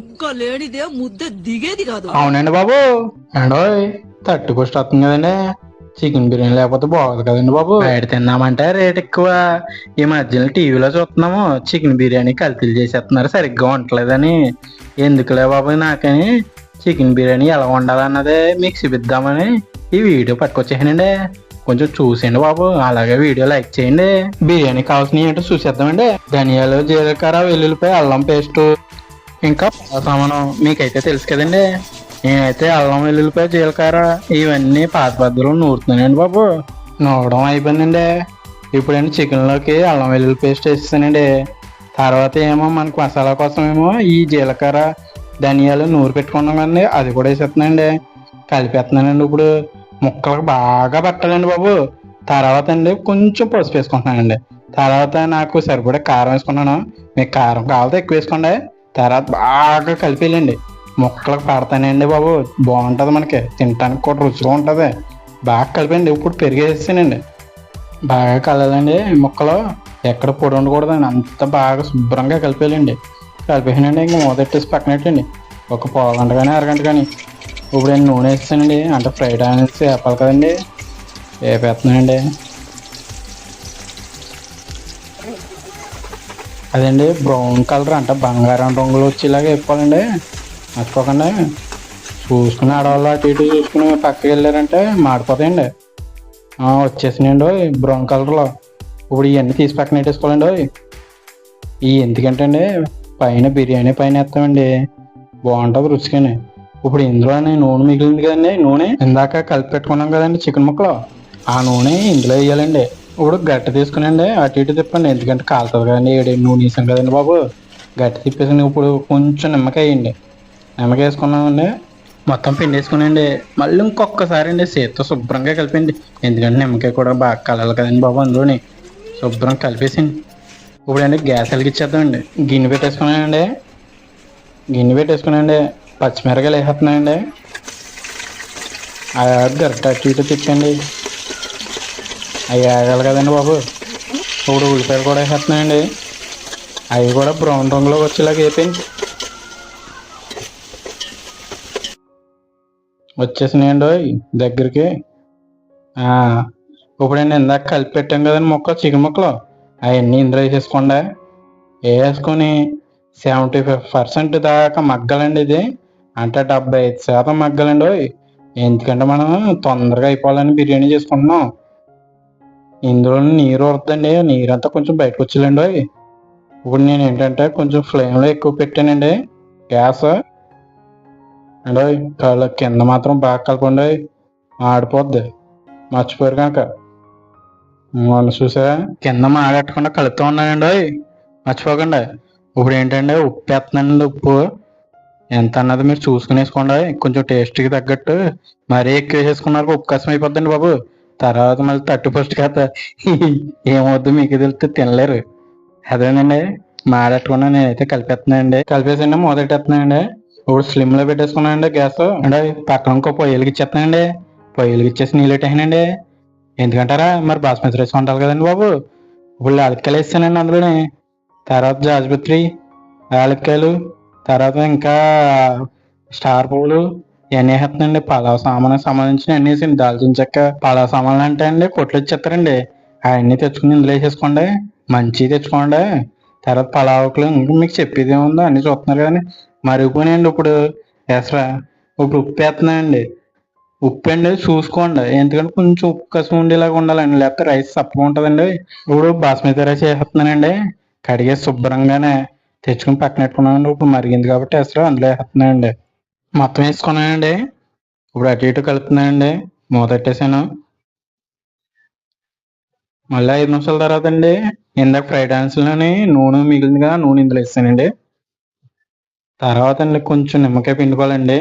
ఒక్క లేనిదే ముద్ద దిగేది కాదు. అవునండి బాబు. అండోయ్ థర్టీ ఫస్ట్ వస్తుంది కదండి. చికెన్ బిర్యానీ లేకపోతే బాగోదు కదండి బాబు. బయట తిన్నామంటే రేట్ ఎక్కువ. ఈ మధ్యలో టీవీలో చూస్తున్నాము చికెన్ బిర్యానీ కల్తీలు చేసేస్తున్నారు. సరిగ్గా వండలేదని ఎందుకులే బాబు నాకని? చికెన్ బిర్యానీ ఎలా వండాలన్నదే మీకు చూపిద్దామని ఈ వీడియో పట్టుకొచ్చేసానండి. కొంచెం చూసేయండి బాబు. అలాగే వీడియో లైక్ చేయండి. బిర్యానీ కావాల్సినవి ఏంటో చూసేద్దామండి. ధనియాలు జీలకర్ర వెల్లుల్లిపాయ అల్లం పేస్ట్. ఇంకా సామానం మీకైతే తెలుసు కదండి. నేనైతే అల్లం వెల్లుల్లిపాయ జీలకర్ర ఇవన్నీ పాత పద్ధతులు నూరుతున్నానండి బాబు. నూరడం అయిపోయిందండి. ఇప్పుడేంటి చికెన్లోకి అల్లం వెల్లుల్లి పేస్ట్ వేసేసానండి. తర్వాత ఏమో మనకు మసాలా కోసం ఏమో ఈ జీలకర్ర ధనియాలు నూరు పెట్టుకున్నాం కదండి. అది కూడా వేసేస్తున్నానండి. కలిపేస్తున్నానండి ఇప్పుడు. ముక్కలకు బాగా పట్టాలండి బాబు. తర్వాత అండి కొంచెం పసుపు వేసుకుంటున్నానండి. తర్వాత నాకు సరిపడే కారం వేసుకున్నాను. మీకు కారం కావాలితే ఎక్కువ వేసుకోండి. తర్వాత బాగా కలిపేయండి ముక్కలకు పడతానండి బాబు? బాగుంటుంది మనకి. తినడానికి కూడా రుచిగా ఉంటుంది. బాగా కలిపండి ఇప్పుడు పెరిగేసానండి బాగా కలదండి ముక్కలు. ఎక్కడ పొడి ఉండకూడదండి. అంత బాగా శుభ్రంగా కలిపేయాలండి. కలిపేసానండి. ఇంక మొదటేసి పక్కనట్టండి ఒక పావు కానీ అరగంట కానీ. ఇప్పుడు నేను నూనె వేస్తానండి. అంటే ఫ్రైడ్ ఆనియన్స్ వేపాలి కదండి. వేపేస్తున్నానండి. అదండి బ్రౌన్ కలర్ అంటే. బంగారం రంగులు వచ్చేలాగా వేసుకోవాలండి మర్చిపోకండి. చూసుకుని ఆడవాళ్ళు అటు ఇటు చూసుకుని పక్కకి వెళ్ళారంటే మాడిపోతాయండి. వచ్చేసినాయండి బ్రౌన్ కలర్లో ఇప్పుడు ఇవన్నీ తీసి పక్కన పెట్టేసుకోవాలండి ఓయ్. ఈ ఎందుకంటే అండి పైన బిర్యానీ పైన వేస్తామండి. బాగుంటుంది రుచికని ఇప్పుడు ఇందులో నూనె మిగిలింది కదండి నూనె. ఇందాక కలిపి పెట్టుకున్నాం కదండి చికెన్ ముక్కలు. ఆ నూనె ఇందులో వేయాలండి. ఇప్పుడు గట్టి తీసుకునండి అటు ఇటు తిప్పండి. ఎందుకంటే కాలుతుంది కదండి ఏడు నూనె వేసాం కదండి బాబు. గట్టి తిప్పేసి ఇప్పుడు కొంచెం నిమ్మకాయ వేయండి. నిమ్మకాయ వేసుకున్నామండి మొత్తం పిండి వేసుకునండి. మళ్ళీ ఇంకొకసారి అండి చేత్తో శుభ్రంగా కలిపండి ఎందుకంటే నిమ్మకాయ కూడా బాగా కలలు కదండి బాబు అందులోని. శుభ్రం కలిపేసింది ఇప్పుడు అండి గ్యాస్ వెలిగించేద్దామండి. గిన్నె పెట్టేసుకున్నానండి. గిన్నె పెట్టేసుకున్నానండి. పచ్చిమిరకాయలు వేసేస్తున్నాయండి గరిట అటు ఇటు తిప్పండి. అవి ఆగాలి కదండి బాబు. ఇప్పుడు ఉల్లిపాయలు కూడా వేసేస్తున్నాయండి అవి కూడా బ్రౌన్ రంగులో వచ్చేలాగా వేపింది వచ్చేసినాయండి ఓయ్ దగ్గరికి. ఇప్పుడు నేను ఇందాక కలిపి పెట్టాం కదండి మొక్క చికెన్ ముక్కలు. అవన్నీ ఇందులో వేసేసుకోండి. వేసుకొని సెవెంటీ ఫైవ్ పర్సెంట్ దాకా మగ్గాలండి ఇది. అంటే డెబ్బై ఐదు శాతం మగ్గాలండి ఓయ్. ఎందుకంటే మనం తొందరగా అయిపోవాలని బిర్యానీ చేసుకుంటున్నాం. ఇందులో నీరు వద్దండి నీరంతా కొంచెం బయటకు వచ్చేలేండి ఇప్పుడు నేను ఏంటంటే కొంచెం ఫ్లేమ్లో ఎక్కువ పెట్టానండి. గ్యాస్. అంటే కళ్ళ కింద మాత్రం బాగా కలపండి. ఆడిపోద్ది. మర్చిపోయారు కనుక. వాళ్ళు చూసా కింద మాగట్టకుండా కలుపుతూ ఉన్నానండి. మర్చిపోకండి. ఇప్పుడు ఏంటంటే ఉప్పు వేస్తున్నానండి ఉప్పు. ఎంత అన్నది మీరు చూసుకుని వేసుకోండి కొంచెం టేస్ట్కి తగ్గట్టు. మరీ ఎక్కువ వేసేసుకున్నారు ఉప్పు కష్టం అయిపోద్దండి బాబు. తర్వాత మళ్ళీ తట్టు ఫస్ట్ కదా ఏమవుద్దు మీకు తెలిస్తే తినలేరు. అదేనండి మాడట్టకుండా నేనైతే కలిపేస్తున్నానండి. కలిపేసండి మొదటెత్తున్నానండి ఇప్పుడు స్లిమ్లో పెట్టేసుకున్నానండి గ్యాస్. అంటే పక్కన ఇంకో పొయ్యిలకి ఇచ్చేస్తానండి పొయ్యిలకి ఇచ్చేసి నీళ్ళు పెట్టేసానండి. ఎందుకంటారా మరి బాస్మతి రైస్ వండాలి కదండి బాబు. ఇప్పుడు యాలక్కాయలు వేస్తానండి అందులోనే. తర్వాత జాజిపత్రి యాలక్కాయలు తర్వాత ఇంకా స్టార్ పువ్వులు ఇవన్నీ వేస్తున్నాండి పలావ్ సామాన్ సంబంధించిన అన్ని వేసింది? దాల్చిన చెక్క పలావ్ సామాన్లు అంటే అండి కొట్లు ఇచ్చేస్తారండి. అవన్నీ తెచ్చుకుని ఇందులో వేసేసుకోండి. మంచివి తెచ్చుకోండి. తర్వాత పలావుకులు ఇంకా మీకు చెప్పేది ఏముందో అన్ని చూస్తున్నారు కానీ మరిగిపోయినాయండి ఇప్పుడు. ఎసరా ఇప్పుడు ఉప్పు వేస్తున్నాయండి ఉప్పు అండి చూసుకోండి. ఎందుకంటే కొంచెం ఉప్పు కసం ఉండేలాగా ఉండాలండి. లేకపోతే రైస్ చప్పగా ఉంటుందండి. ఇప్పుడు బాస్మతి రైస్ వేసేస్తున్నానండి. కడిగే శుభ్రంగానే తెచ్చుకుని పక్కన పెట్టుకున్నాను ఇప్పుడు మరిగింది కాబట్టి ఎసరా అందులో వేస్తున్నానండి. మొత్తం వేసుకున్నానండి. ఇప్పుడు అటు ఇటు కలుపుతున్నానండి. మూత పెట్టేసాను మళ్ళీ ఐదు నిమిషాల తర్వాత అండి. ఇందాక ఫ్రైడ్ ఆనియన్స్లోని నూనె మిగిలింది కదా నూనె ఇందులో వేస్తానండి. తర్వాత అండి కొంచెం నిమ్మకాయ పిండుకోవాలండి.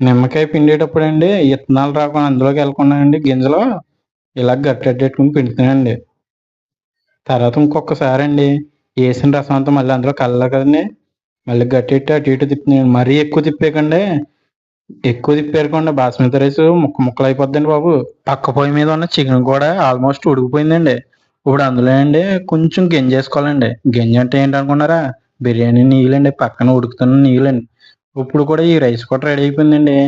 నిమ్మకాయ పిండేటప్పుడు అండి ఇత్తనాలు రాకుండా అందులోకి వెళ్ళకుండా అండి గింజలు ఇలా గట్టెట్టుకుని పిండుతున్నానండి. తర్వాత ఇంకొకసారి అండి వేసిన రసం అంతా మళ్ళీ అందులో కలలే కదండి. మళ్ళీ గట్టెట్టి అటు ఇటు తిప్పుతున్నాను మరీ ఎక్కువ తిప్పేయకండి. ఎక్కువ తిప్పేరకుండా బాస్మతి రైస్ ముక్క ముక్కలు అయిపోద్దండి బాబు. పక్క పొయ్యి మీద ఉన్న చికెన్ కూడా ఆల్మోస్ట్ ఉడికిపోయిందండి. ఇప్పుడు అందులో అండి కొంచెం గింజ వేసుకోవాలండి. గింజ అంటే ఏంటనుకున్నారా? బిర్యానీ నీళ్ళండి. పక్కన ఉడుకుతున్న నీళ్ళండి. ఇప్పుడు కూడా ఈ రైస్ కూడా రెడీ అయిపోయిందండి.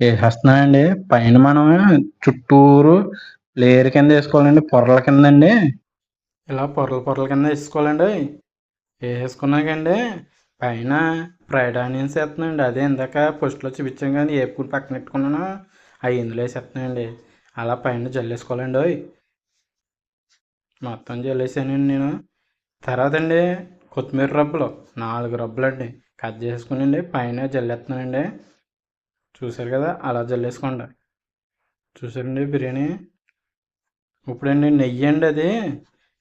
వేసేస్తున్నానండి పైన మనం చుట్టూరు లేయర్ కింద వేసుకోవాలండి. పొరల కింద అండి ఇలా పొరల పొరల కింద వేసుకోవాలండి. వేసుకున్నాకండి? పైన ఫ్రైడ్ ఆనియన్స్ వేస్తున్నానండి అదే ఇందాక ఫస్ట్లో చూపించాం కానీ ఏపుకుని పక్కన పెట్టుకున్నాను. అవి ఇందులో వేసేస్తున్నాయండి. అలా పైన జల్లేసుకోవాలండి అవి మొత్తం జల్లేసానండి నేను. తర్వాత అండి కొత్తిమీర రబ్బలు నాలుగు రబ్బలు అండి కట్ చేసుకునండి పైన జల్లేస్తున్నానండి. చూసారు కదా అలా జల్లేసుకోండి. చూసారండి బిర్యానీ? ఇప్పుడండి నెయ్యి అండి అది.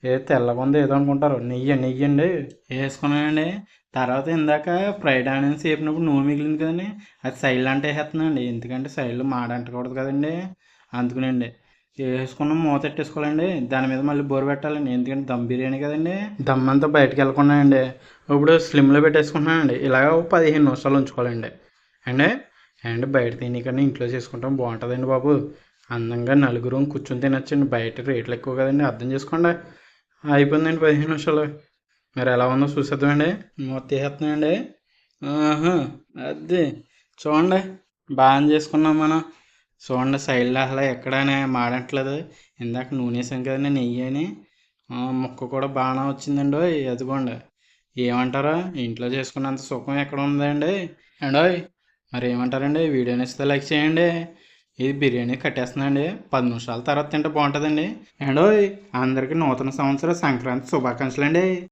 ఏ తెల్లగా ఉంది ఏదో అనుకుంటారు. నెయ్యి నెయ్యి అండి వేసుకున్నానండి. తర్వాత ఇందాక ఫ్రైడ్ ఆనియన్స్ వేపినప్పుడు నూనె మిగిలింది కదండి అది సైడ్ అంటే వేసేస్తున్నానండి ఎందుకంటే సైడ్లో మాడంటకూడదు కదండి. అందుకునండి. వేసుకున్న మూత పెట్టేసుకోవాలండి. దాని మీద మళ్ళీ బోరు పెట్టాలండి. ఎందుకంటే దమ్ బిర్యానీ కదండి. దమ్ అంతా బయటకు వెళ్ళకుండా అండి ఇప్పుడు స్లిమ్లో పెట్టేసుకుంటున్నానండి. ఇలాగ ఒక పదిహేను నిమిషాలు ఉంచుకోవాలండి. అండి అండ్ బయట తినకన్నా ఇంట్లో చేసుకుంటాం. బాగుంటుందండి బాబు. అందంగా నలుగురు కూర్చొని తినొచ్చండి. బయట రేట్లు ఎక్కువ కదండి. అర్థం చేసుకోండి. అయిపోయిందండి పదిహేను నిమిషాలు. మరి ఎలా ఉందో చూసేద్దామండి. మూత తీసేస్తున్నాయండి ఆహా అది చూడండి బాగా చేసుకున్నాం మనం. చూడండి సైడ్లో అసలు ఎక్కడనే మాడట్లేదు. ఇందాక నూనె వేసాం కదండి నెయ్యి అని. ముక్క కూడా బాగానే వచ్చిందండి ఓయ్, అదిగోండి. ఏమంటారా? ఇంట్లో చేసుకున్నంత సుఖం ఎక్కడ ఉందండి? అండోయ్ మరి ఏమంటారండి వీడియోని ఇస్తే లైక్ చేయండి. ఇది బిర్యానీ కట్టేస్తుందండి. పది నిమిషాల తర్వాత తింటే బాగుంటుందండి. అండోయ్ అందరికీ నూతన సంవత్సర సంక్రాంతి శుభాకాంక్షలు అండి